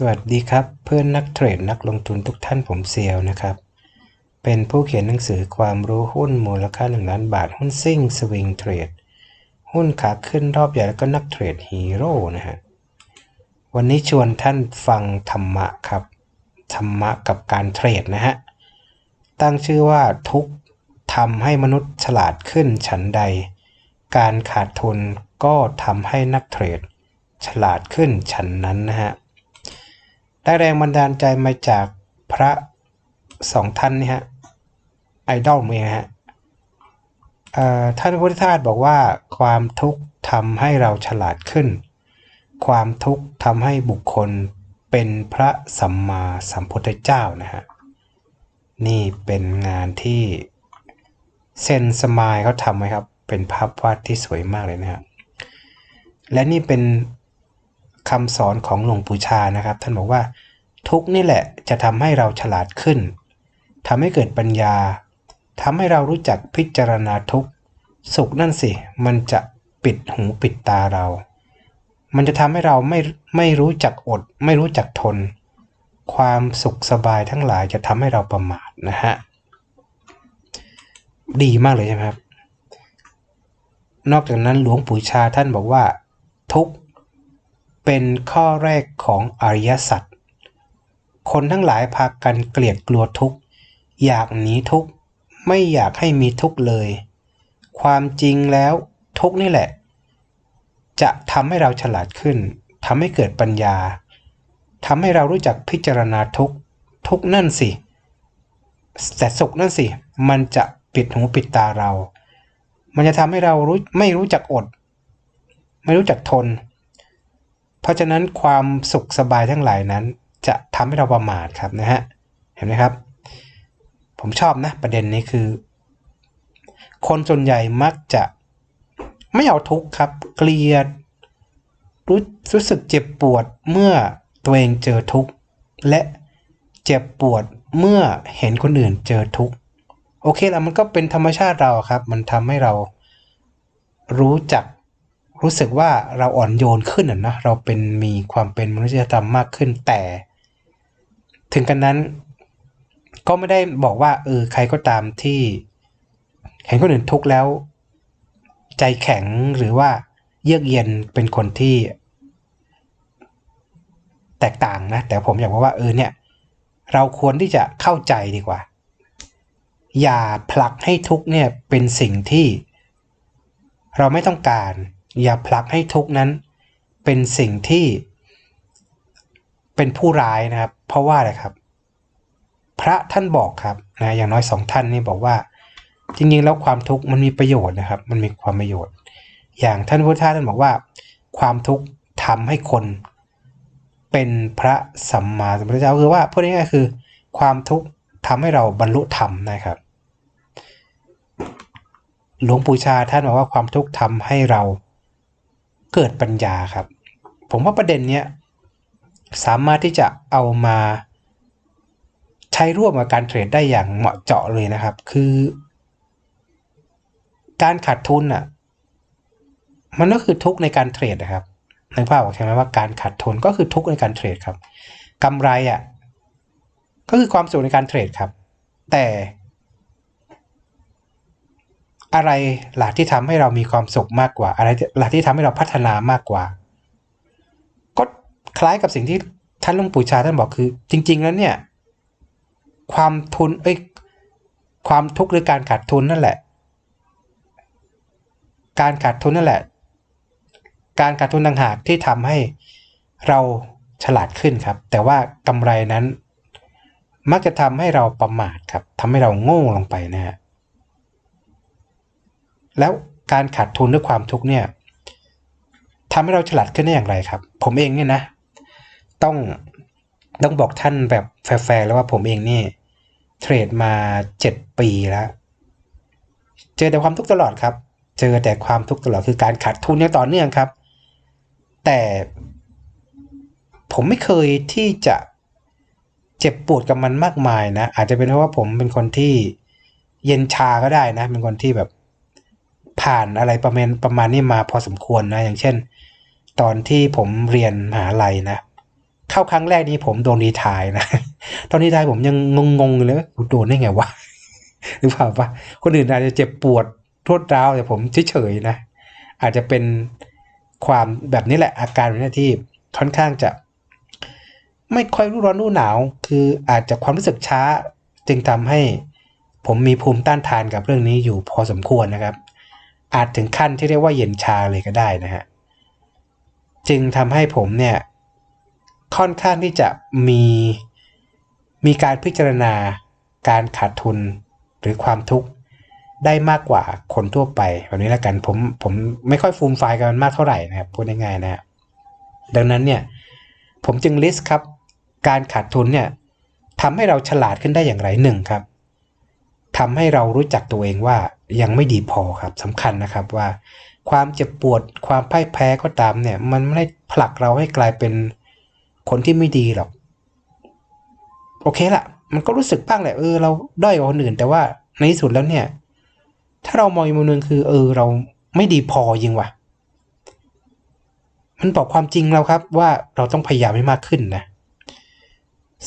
สวัสดีครับ เพื่อนนักเทรดนักลงทุนทุกท่านผมเซียวนะครับ เป็นผู้เขียนหนังสือความรู้หุ้นมูลค่า 1 ล้านบาท หุ้นซิ่งสวิงเทรดหุ้นขาขึ้นรอบใหญ่แล้วก็นักเทรดฮีโร่นะฮะวันนี้ชวนท่านฟังธรรมะครับ ธรรมะกับการเทรดนะฮะตั้งชื่อว่าทุกทำให้มนุษย์ฉลาดขึ้นฉันใด การขาดทุนก็ทำให้นักเทรด ฉลาดขึ้นฉันนั้นนะฮะ ได้แรงบันดาลใจมาจากพระสองท่านนี่ฮะไอดอลเองฮะท่านพุทธทาสบอกว่าความทุกข์ทำให้เราฉลาดขึ้น ความทุกข์ทำให้บุคคลเป็นพระสัมมาสัมพุทธเจ้านะฮะนี่เป็นงานที่เซนสมายเขาทำไว้ครับ เป็นภาพวาดที่สวยมากเลยนะฮะและนี่เป็น คำสอนของหลวงปู่ชานะครับ ท่านบอกว่า ทุกนี่แหละจะทำให้เราฉลาดขึ้นทำให้เกิดปัญญาทำให้เรารู้จักพิจารณาทุกสุขนั่นสิ มันจะปิดหูปิดตาเรา มันจะทำให้เราไม่ไม่รู้จักอด ไม่รู้จักทน ความสุขสบายทั้งหลายจะทำให้เราประมาทนะฮะดีมากเลยใช่ไหมครับ นอกจากนั้นหลวงปู่ชาท่านบอกว่า ทุก เป็นข้อแรกของอริยสัจคนทั้งหลายพากันเกลียดกลัวทุกข์ อยากหนีทุกข์ไม่อยากให้มีทุกข์เลย ความจริงแล้วทุกข์นี่แหละ จะทำให้เราฉลาดขึ้นทำให้เกิดปัญญาทำให้เรารู้จักพิจารณาทุกข์ทุกข์นั่นสิ แต่สุขนั่นสิ มันจะปิดหูปิดตาเรา มันจะทำให้เรารู้ไม่รู้จักอด ไม่รู้จักทน เพราะฉะนั้นความสุขสบายทั้งหลายนั้น จะทำให้เราประมาทครับนะฮะเห็นไหมครับ ผมชอบนะประเด็นนี้คือ คนส่วนใหญ่มักจะไม่เอาทุกข์ครับ เกลียดรู้รู้สึกเจ็บปวดเมื่อตัวเองเจอทุกข์และเจ็บปวดเมื่อเห็นคนอื่นเจอทุกข์โอเคแล้วมันก็เป็นธรรมชาติเราครับ มันทำให้เรารู้จัก รู้สึกว่าเราอ่อนโยนขึ้นนะเราเป็นมีความเป็นมนุษยธรรมมากขึ้นแต่ ถึงกันนั้น ก็ไม่ได้บอกว่าเออใครก็ตามที่เห็นคนอื่นทุกข์แล้ว ใจแข็งหรือว่าเยือกเย็นเป็นคนที่ แตกต่างนะ แต่ผมอยากบอกว่าเออเนี่ย เราควรที่จะเข้าใจดีกว่า อย่าผลักให้ทุกข์เนี่ยเป็นสิ่งที่ เราไม่ต้องการ อย่าผลักให้ทุกนั้นเป็นสิ่งที่เป็นผู้ร้ายนะครับ เพราะว่าอะไรครับ พระท่านบอกครับนะอย่างน้อยสองท่านนี่บอกว่า จริงๆแล้วความทุกข์มันมีประโยชน์นะครับ มันมีความประโยชน์ อย่างท่านพุทธทาท่านบอกว่า ความทุกข์ทำให้คนเป็นพระสัมมาสัมพุทธเจ้าคือว่าพูดง่ายๆคือ ความทุกข์ทำให้เราบรรลุธรรมนะครับ หลวงปู่ชาท่านบอกว่าความทุกข์ทำให้เรา เกิดปัญญาครับ ผมว่าประเด็นเนี้ยสามารถที่จะเอามาใช้ร่วมกับการเทรดได้อย่างเหมาะเจาะเลยนะครับ คือ การขาดทุนอะ มันก็คือทุกในการเทรดนะครับนึกภาพออกใช่ไหมว่าการขาดทุนก็คือทุกในการเทรดครับกำไรอะก็คือความสุขในการเทรดครับ แต่ อะไรหลักที่ทำให้เรามีความสุขมากกว่า อะไรหลักที่ทำให้เราพัฒนามากกว่า ก็คล้ายกับสิ่งที่ท่านลวงปู่ชาท่านบอกคือ จริง ๆ แล้วเนี่ย ความทุนเอ้ยความทุกข์หรือการขาดทุนนั่นแหละ การขาดทุนนั่นแหละ การขาดทุนต่างหากที่ทำให้เราฉลาดขึ้นครับ แต่ว่ากำไรนั้น มักจะทำให้เราประมาทครับทำให้เราโง่ลงไปนะฮะ แล้วการขาดทุนด้วยความทุกข์เนี่ยทำให้เราฉลาดขึ้นได้อย่างไรครับ ผมเองเนี่ยนะ ต้องต้องบอกท่านแบบแฟร์ๆแล้วว่าผมเองนี่เทรดมา7ปีแล้ว เจอแต่ความทุกข์ตลอดครับ เจอแต่ความทุกข์ตลอดคือการขาดทุนอย่างต่อเนื่องครับ แต่ผมไม่เคยที่จะเจ็บปวดกับมันมากมายนะ อาจจะเป็นเพราะว่าผมเป็นคนที่เย็นชาก็ได้นะ เป็นคนที่แบบ ผ่านอะไรประมาณประมาณนี้มาพอสมควรนะ อย่างเช่น ตอนที่ผมเรียนมหาลัยนะ เข้าครั้งแรกนี้ผมโดนรีทายนะ ตอนรีไทายผมยังงงๆเลยว่ากูโดนได้ไงวะหรือเปล่าปะคนอื่นอาจจะเจ็บปวดทวดร้าวแต่ผมเฉยๆนะ อาจจะเป็นความแบบนี้แหละอาการแบบนี้ที่ค่อนข้างจะไม่ค่อยรู้ร้อนรู้หนาว คืออาจจะความรู้สึกช้า จึงทำให้ผมมีภูมิต้านทานกับเรื่องนี้อยู่พอสมควรนะครับ อาจถึงขั้นที่เรียกว่าเย็นชาเลยก็ได้นะฮะจึงทำให้ผมเนี่ยค่อนข้างที่จะมีมีการพิจารณาการขาดทุนหรือความทุกข์ได้มากกว่าคนทั่วไปแบบนี้แล้วกันผมผมไม่ค่อยฟูมไฟกันมากเท่าไหร่นะครับพูดง่ายๆนะฮะดังนั้นเนี่ยผมจึงลิสต์ครับ การขาดทุนเนี่ยทำให้เราฉลาดขึ้นได้อย่างไรหนึ่งครับทำให้เรารู้จักตัวเองว่า ยังไม่ดีพอครับสำคัญนะครับว่า ความเจ็บปวดความพ่ายแพ้ก็ตามเนี่ย มันไม่ได้ผลักเราให้กลายเป็นคนที่ไม่ดีหรอก โอเคละมันก็รู้สึกบ้างแหละเออเราด้อยกว่าคนอื่น แต่ว่าในที่สุดแล้วเนี่ย ถ้าเรามองอีกมุมหนึ่งคือ เออ เราไม่ดีพอจริงว่ะ มันบอกความจริงเราครับว่าเราต้องพยายามให้มากขึ้นนะ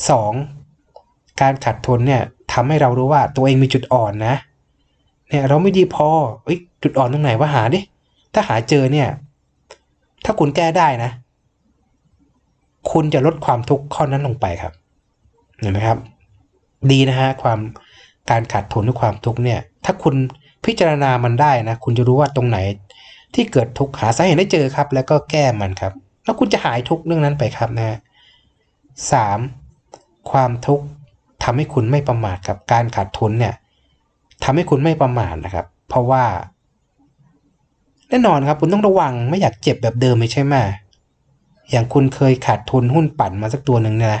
สองการขาดทนเนี่ยทำให้เรารู้ว่าตัวเองมีจุดอ่อนนะ เนี่ยเราไม่ดีพอเอ้ยจุดอ่อนตรงไหนว่าหาดิ ถ้าหาเจอเนี่ย ถ้าคุณแก้ได้นะ คุณจะลดความทุกข์ข้อนั้นลงไปครับ เห็นไหมครับ ดีนะฮะความการขาดทุนหรือความทุกข์เนี่ย ถ้าคุณพิจารณามันได้นะ คุณจะรู้ว่าตรงไหน ที่เกิดทุกข์หาสาเหตุได้เจอครับ แล้วก็แก้มันครับ แล้วคุณจะหายทุกข์เรื่องนั้นไปครับนะสามความทุกข์ทำให้คุณไม่ประมาทครับการขาดทุนเนี่ย ทำให้คุณไม่ประมาทนะครับ เพราะว่าแน่นอนครับคุณต้องระวังไม่อยากเจ็บแบบเดิมไม่ใช่ไหมอย่างคุณเคยขาดทุนหุ้นปั่นมาสักตัวหนึ่งนะ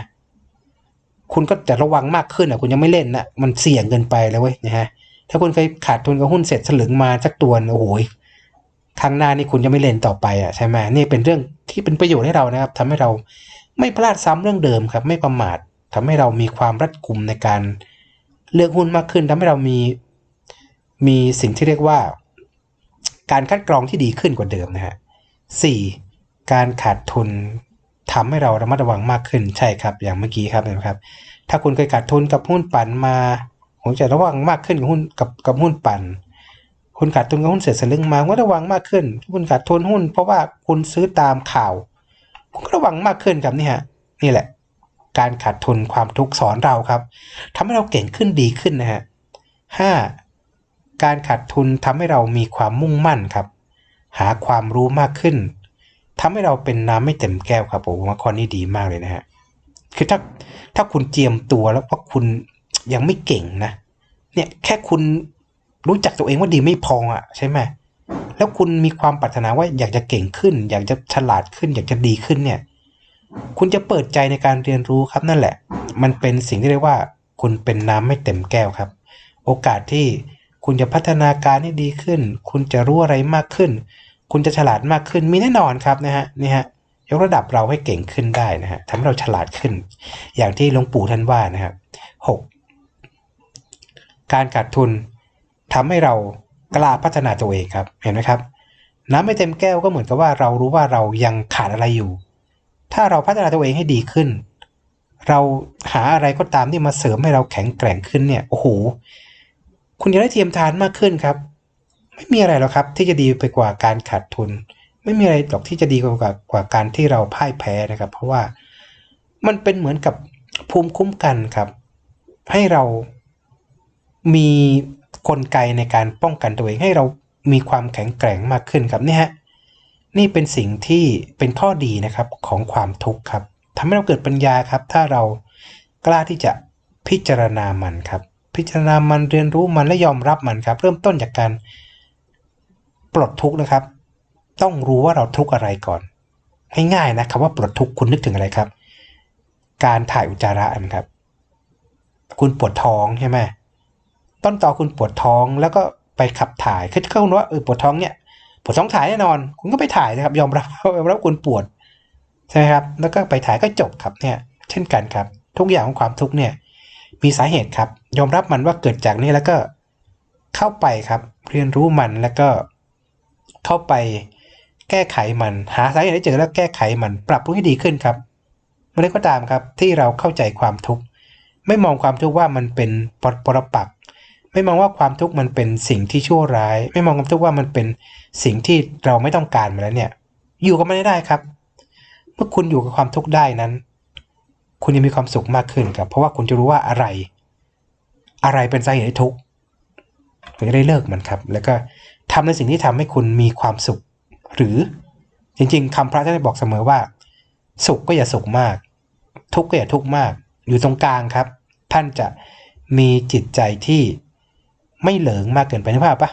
คุณก็จะระวังมากขึ้นอะคุณยังไม่เล่นนะมันเสี่ยงเกินไปแล้วเว้ยนะฮะถ้าคุณเคยขาดทุนกับหุ้นเสร็จสลึงมาสักตัวโอ้โหครั้งหน้านี่คุณจะไม่เล่นต่อไปอะใช่ไหมนี่เป็นเรื่องที่เป็นประโยชน์ให้เรานะครับทำให้เราไม่พลาดซ้ำเรื่องเดิมครับ ไม่ประมาททำให้เรามีความรัดกุมในการเลือกหุ้นมากขึ้นทำให้เรามี มีสิ่งที่เรียกว่า การคัดกรองที่ดีขึ้นกว่าเดิมนะฮะสี่การขาดทุนทำให้เราระมัดระวังมากขึ้นใช่ครับ อย่างเมื่อกี้ครับนะครับ ถ้าคุณเคยขาดทุนกับหุ้นปั่นมาผมจะระวังมากขึ้นกับหุ้นกับกับหุ้นปั่น คุณขาดทุนกับหุ้นเสร็จสลึงมาก็ระวังมากขึ้น คุณขาดทุนหุ้น เพราะว่าคุณซื้อตามข่าว คุณก็ระวังมากขึ้นครับนี่ฮะนี่แหละ การขาดทุนความทุกข์สอนเราครับทำให้เราเก่งขึ้นดีขึ้นนะฮะห้า การขาดทุนทำให้เรามีความมุ่งมั่นครับ หาความรู้มากขึ้นทำให้เราเป็นน้ำไม่เต็มแก้วครับผมว่าข้อนี้ดีมากเลยนะฮะคือถ้าถ้าคุณเจียมตัวแล้วว่าคุณยังไม่เก่งนะ เนี่ยแค่คุณรู้จักตัวเองว่าดีไม่พออะใช่ไหมแล้วคุณมีความปรารถนาว่าอยากจะเก่งขึ้น อยากจะฉลาดขึ้น อยากจะดีขึ้นเนี่ย คุณจะเปิดใจในการเรียนรู้ครับนั่นแหละ มันเป็นสิ่งที่เรียกว่า คุณเป็นน้ำไม่เต็มแก้วครับ โอกาสที่ คุณจะพัฒนาการให้ดีขึ้น คุณจะรู้อะไรมากขึ้น คุณจะฉลาดมากขึ้นมีแน่นอนครับนะฮะนี่ฮะยกระดับเราให้เก่งขึ้นได้นะฮะทำให้เราฉลาดขึ้น อย่างที่หลวงปู่ท่านว่านะครับหกการขาดทุนทำให้เรากล้าพัฒนาตัวเองครับเห็นไหมครับ น้ำไม่เต็มแก้วก็เหมือนกับว่าเรารู้ว่าเรายังขาดอะไรอยู่ ถ้าเราพัฒนาตัวเองให้ดีขึ้น เราหาอะไรก็ตามที่มาเสริมให้เราแข็งแกร่งขึ้นเนี่ยโอ้โห คุณจะได้เทียมทานมากขึ้นครับ ไม่มีอะไรหรอกครับ ที่จะดีไปกว่าการขาดทุน ไม่มีอะไรหรอกที่จะดีกว่ากว่าการที่เราพ่ายแพ้นะครับ เพราะว่ามันเป็นเหมือนกับภูมิคุ้มกันครับ ให้เรามีกลไกในการป้องกันตัวเองให้เรามีความแข็งแกร่งมากขึ้นครับนี่ฮะนี่เป็นสิ่งที่เป็นข้อดีนะครับของความทุกข์ครับทำให้เราเกิดปัญญาครับ ถ้าเรากล้าที่จะพิจารณามันครับ พิจารณามันเรียนรู้มันและยอมรับมันครับ เริ่มต้นจากการปลดทุกข์นะครับ ต้องรู้ว่าเราทุกข์อะไรก่อนง่ายๆนะคำว่าปลดทุกข์คุณนึกถึงอะไรครับ การถ่ายอุจจาระนะครับ คุณปวดท้องใช่ไหมต้นต่อคุณปวดท้องแล้วก็ไปขับถ่ายคือเข้าว่าเออปวดท้องเนี่ยปวดท้องถ่ายแน่นอน คุณก็ไปถ่ายนะครับ ยอมรับยอมรับคุณปวดใช่ไหมครับ แล้วก็ไปถ่ายก็จบครับเนี่ย เช่นกันครับ ทุกอย่างของความทุกข์เนี่ย มีสาเหตุครับ ยอมรับมันว่าเกิดจากนี้แล้วก็เข้าไปครับ เรียนรู้มันแล้วก็เข้าไปแก้ไขมัน หาสาเหตุให้เจอแล้วแก้ไขมันปรับปรุงให้ดีขึ้นครับเมื่อไรก็ตามครับที่เราเข้าใจความทุกข์ไม่มองความทุกข์ว่ามันเป็นปรปรปักไม่มองว่าความทุกข์มันเป็นสิ่งที่ชั่วร้าย ไม่มองความทุกข์ว่ามันเป็นสิ่งที่เราไม่ต้องการมาแล้วเนี่ย อยู่กับมันได้ครับ เมื่อคุณอยู่กับความทุกข์ได้นั้น คุณจะมีความสุขมากขึ้นครับ เพราะว่าคุณจะรู้ว่าอะไร อะไรเป็นสาเหตุให้ทุกข์คุณจะได้เลิกมันครับ แล้วก็ทำในสิ่งที่ทำให้คุณมีความสุข หรือจริง ๆคำพระท่านได้บอกเสมอว่า สุขก็อย่าสุขมาก ทุกข์ก็อย่าทุกข์มาก อยู่ตรงกลางครับ ท่านจะมีจิตใจที่ไม่เหลิงมากเกินไปนึกภาพปะ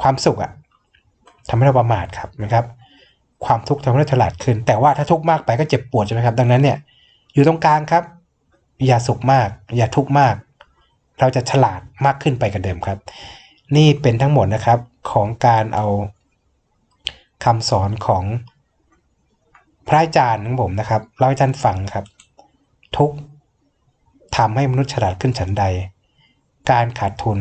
ความสุขอะทำให้เราประมาทครับนะครับ ความทุกข์ทำให้เราฉลาดขึ้น แต่ว่าถ้าทุกข์มากไปก็เจ็บปวดใช่ไหมครับ ดังนั้นเนี่ย อยู่ตรงกลางครับ อย่าสุขมาก อย่าทุกข์มาก เราจะฉลาดมากขึ้นไปกันเดิมครับ นี่เป็นทั้งหมดนะครับของการเอาคำสอนของพระอาจารย์ของผมนะครับเล่าให้ท่านฟังครับ ทุกทำให้มนุษย์ฉลาดขึ้นฉันใด การขาดทุน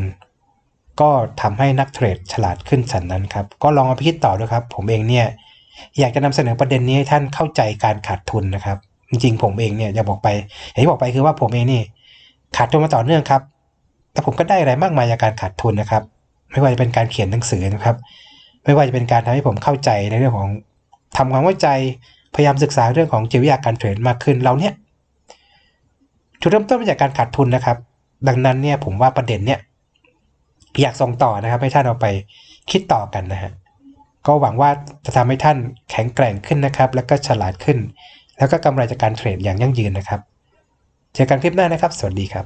ก็ทำให้นักเทรดฉลาดขึ้นฉันนั้นครับ ก็ลองเอาไปคิดต่อด้วยครับ ผมเองเนี่ย อยากจะนำเสนอประเด็นนี้ให้ท่านเข้าใจการขาดทุนนะครับ จริงๆ ผมเองเนี่ยอยากบอกไปอย่างที่บอกไปคือว่าผมเองนี่ขาดทุนมาต่อเนื่องครับ แต่ผมก็ได้อะไรมากมายจากการขาดทุนนะครับ ไม่ว่าจะเป็นการเขียนหนังสือนะครับ ไม่ว่าจะเป็นการทำให้ผมเข้าใจในเรื่องของทำความเข้าใจพยายามศึกษาเรื่องของจิตวิทยาการเทรดมากขึ้นเราเนี่ยจุดเริ่มต้นมาจากการขาดทุนนะครับ ดังนั้นเนี่ยผมว่าประเด็นเนี่ยอยากส่งต่อนะครับ ให้ท่านเอาไปคิดต่อกันนะฮะก็หวังว่าจะทำให้ท่านแข็งแกร่งขึ้นนะครับ แล้วก็ฉลาดขึ้น แล้วก็กำไรจากการเทรดอย่างยั่งยืนนะครับ เจอกันคลิปหน้านะครับ สวัสดีครับ